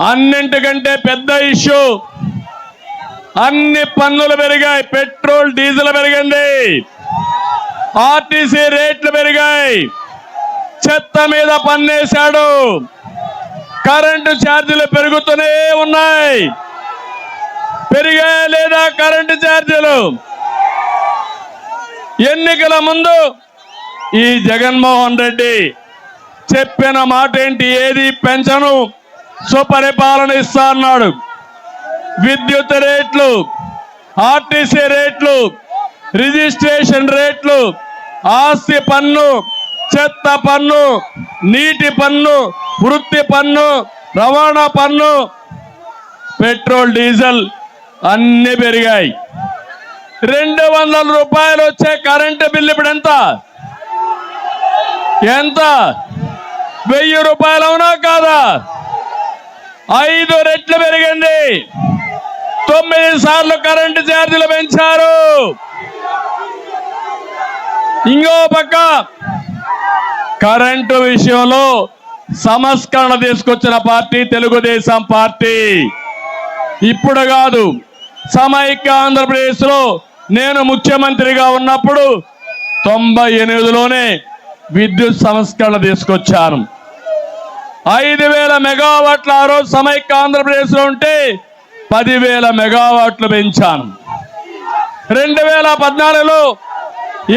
అన్నింటికంటే పెద్ద ఇష్యూ. అన్ని పన్నులు పెరిగాయి పెట్రోల్ డీజిల్ పెరిగింది. ఆర్టీసీ రేట్లు పెరిగాయి. చెత్త మీద పన్నేశాడు. కరెంటు ఛార్జీలు పెరుగుతూనే ఉన్నాయి. పెరిగాయా లేదా కరెంటు ఛార్జీలు? ఎన్నికల ముందు ఈ జగన్మోహన్ రెడ్డి చెప్పిన మాట ఏంటి ఏది? పెంచను సుపరిపాలన ఇస్తా అన్నాడు. విద్యుత్ రేట్లు ఆర్టీసీ రేట్లు రిజిస్ట్రేషన్ రేట్లు ఆస్తి పన్ను చెత్త పన్ను నీటి పన్ను వృత్తి పన్ను రవాణా పన్ను పెట్రోల్ డీజిల్ అన్ని పెరిగాయి. రెండు వందల రూపాయలు వచ్చే కరెంటు బిల్లు ఇప్పుడు ఎంత? ఎంత? వెయ్యి రూపాయలు అవునా కాదా? ఐదు రెట్లు పెరిగింది. తొమ్మిది సార్లు కరెంటు ఛార్జీలు పెంచారు. ఇంకో పక్క కరెంటు విషయంలో సంస్కరణ తీసుకొచ్చిన పార్టీ తెలుగుదేశం పార్టీ. ఇప్పుడు కాదు సమైక్య ఆంధ్రప్రదేశ్లో నేను ముఖ్యమంత్రిగా ఉన్నప్పుడు తొంభై ఎనిమిదిలోనే విద్యుత్ సంస్కరణ తీసుకొచ్చాను. ఐదు వేల మెగావాట్ల ఆ రోజు సమైక్య ఆంధ్రప్రదేశ్లో ఉంటే పదివేల మెగావాట్లు పెంచాను. రెండు వేల పద్నాలుగులో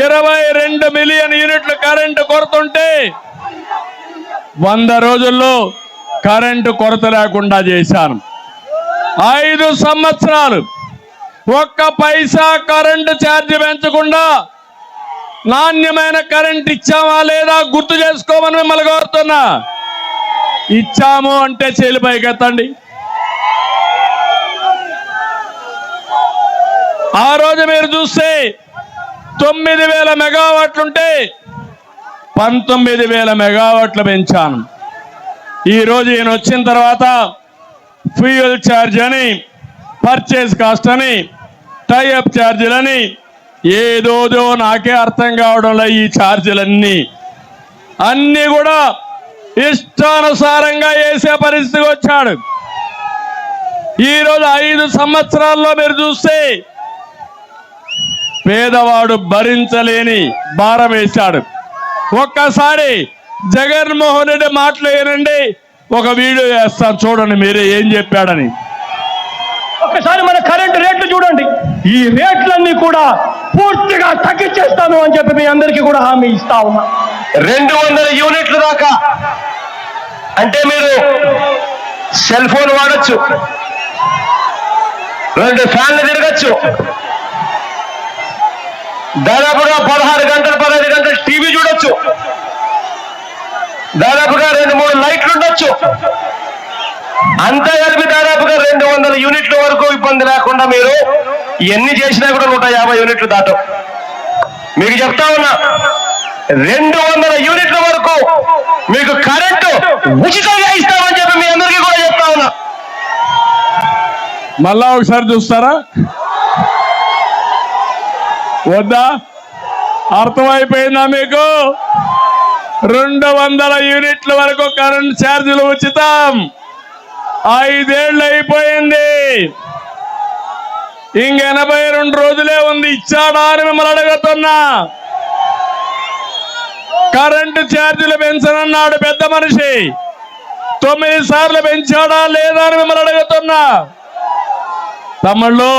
ఇరవై రెండు మిలియన్ యూనిట్లు కరెంటు కొరతుంటే వంద రోజుల్లో కరెంటు కొరత లేకుండా చేశాను. ఐదు సంవత్సరాలు ఒక్క పైసా కరెంటు ఛార్జీ పెంచకుండా నాణ్యమైన కరెంట్ ఇచ్చామా లేదా గుర్తు చేసుకోమని మిమ్మల్ని కోరుతున్నా. ఇచ్చాము అంటే చేలు పైకెత్తండి. ఆ రోజు మీరు చూస్తే తొమ్మిది వేల మెగావాట్లుంటే పంతొమ్మిది వేల మెగావాట్లు పెంచాను. ఈరోజు ఈయన వచ్చిన తర్వాత ఫ్యూయల్ ఛార్జ్ అని పర్చేస్ కాస్ట్ అని టైఅప్ ఛార్జీలని ఏదోదో నాకే అర్థం కావడంలో ఈ ఛార్జీలన్నీ. అన్నీ కూడా ఇష్టానుసారంగా వేసే పరిస్థితికి వచ్చాడు. ఈరోజు ఐదు సంవత్సరాల్లో మీరు చూస్తే పేదవాడు భరించలేని భారం వేశాడు. ఒక్కసారి జగన్మోహన్ రెడ్డి మాట్లాడనండి ఒక వీడియో వేస్తాను చూడండి మీరే ఏం చెప్పాడని. ఒకసారి మన కరెంటు రేట్లు చూడండి. ఈ రేట్లన్నీ కూడా పూర్తిగా తగ్గించేస్తాను అని చెప్పి మీ అందరికీ కూడా హామీ ఇస్తా ఉన్నా. రెండు వందల యూనిట్లు దాకా. అంటే మీరు సెల్ ఫోన్ వాడచ్చు. రెండు ఫ్యాన్లు తిరగచ్చు. దాదాపుగా పదహారు గంటలు పదహైదు గంటలు టీవీ చూడొచ్చు. దాదాపుగా రెండు మూడు లైట్లు ఉండొచ్చు. అంతా కలిపి దాదాపుగా రెండు వందల యూనిట్ల వరకు ఇబ్బంది లేకుండా మీరు ఎన్ని చేసినా కూడా నూట యాభై యూనిట్లు దాటం. మీకు చెప్తా ఉన్నా రెండు వందల యూనిట్ల వరకు మీకు కరెంటు ఉచితంగా ఇస్తామని చెప్పి మీ అందరికీ కూడా చెప్తా ఉన్నా. మళ్ళా ఒకసారి చూస్తారా? వద్దా? అర్థమైపోయిందా మీకు? రెండు వందల యూనిట్ల వరకు కరెంట్ ఛార్జీలు ఉచితం. ఐదేళ్ళు అయిపోయింది. ఇంక ఎనభై రెండు రోజులే ఉంది. ఇచ్చాడా అని మిమ్మల్ని అడుగుతున్నా. కరెంటు ఛార్జీలు పెంచనన్నాడు పెద్ద మనిషి. తొమ్మిది సార్లు పెంచాడా లేదా అని మిమ్మల్ని అడుగుతున్నా. తమ్ముళ్ళు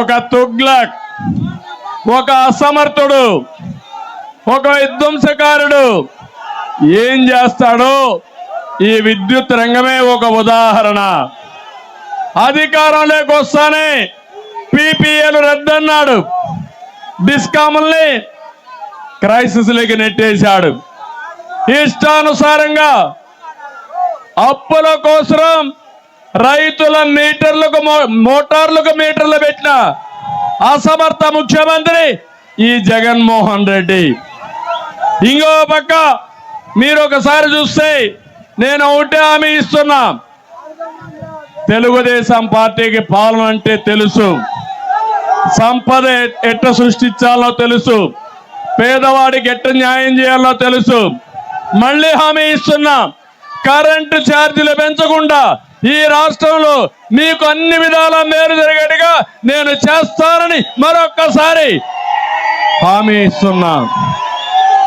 ఒక తుగ్లక్ ఒక అసమర్థుడు ఒక విధ్వంసకారుడు ఏం చేస్తాడో ఈ విద్యుత్ రంగమే ఒక ఉదాహరణ. అధికారంలోకి వస్తానే పీపీఏలు రద్దన్నాడు. డిస్కాముల్ని క్రైసిస్లోకి నెట్టేశాడు. ఇష్టానుసారంగా అప్పుల కోసం రైతుల మీటర్లకు మో- మోటార్లకు మీటర్లు పెట్టిన అసమర్థ ముఖ్యమంత్రి ఈ జగన్మోహన్ రెడ్డి. ఇంకో పక్క మీరు ఒకసారి చూస్తే నేను ఒకటే హామీ ఇస్తున్నా. తెలుగుదేశం పార్టీకి పాలన అంటే తెలుసు. సంపద ఎట్ట సృష్టించాలో తెలుసు. పేదవాడికి ఎట్ట న్యాయం చేయాలో తెలుసు. మళ్ళీ హామీ ఇస్తున్నా. కరెంటు ఛార్జీలు పెంచకుండా ఈ రాష్ట్రంలో మీకు అన్ని విధాల మేలు జరిగేట్టుగా నేను చేస్తానని మరొక్కసారి హామీ ఇస్తున్నా.